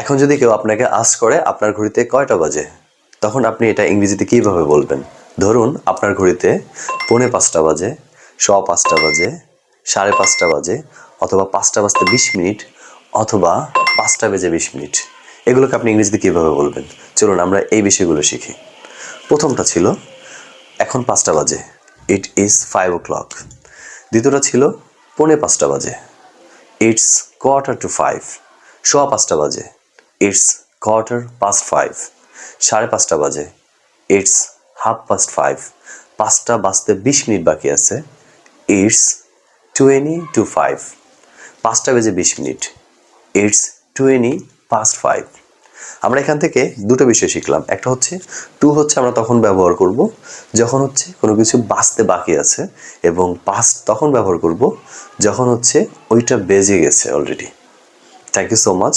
এখন যদি কেউ আপনাকে আস করে, আপনার ঘড়িতে কয়টা বাজে? তখন আপনি এটা ইংরেজিতে কীভাবে বলবেন? ধরুন, আপনার ঘড়িতে পৌনে পাঁচটা বাজে শ পাঁচটা বাজে, সাড়ে পাঁচটা বাজে, অথবা পাঁচটা বাজতে বিশ মিনিট, অথবা পাঁচটা বেজে বিশ মিনিট। এগুলোকে আপনি ইংরেজিতে কীভাবে বলবেন? চলুন, আমরা এই বিষয়গুলো শিখি। প্রথমটা ছিল, এখন পাঁচটা বাজে it is five o'clock দ্বিতীয়টা ছিল, পৌনে পাঁচটা বাজে ইটস কোয়ার্টার টু ফাইভ সোয়া পাঁচটা বাজে। ইটস কোয়ার্টার পাস্ট ফাইভ সাড়ে পাঁচটা বাজে। ইটস হাফ পাস্ট ফাইভ পাঁচটা বাজতে বিশ মিনিট বাকি আছে। ইটস টোয়েনি টু ফাইভ পাঁচটা বেজে বিশ minute. It's twenty past five আমরা এখান থেকে দুটো বিষয় শিখলাম। একটা হচ্ছে টু হচ্ছে আমরা তখন ব্যবহার করব। যখন হচ্ছে কোনো কিছু বাঁচতে বাকি আছে এবং পাস্ট তখন ব্যবহার করব। যখন হচ্ছে ওইটা বেজে গেছে already thank you so much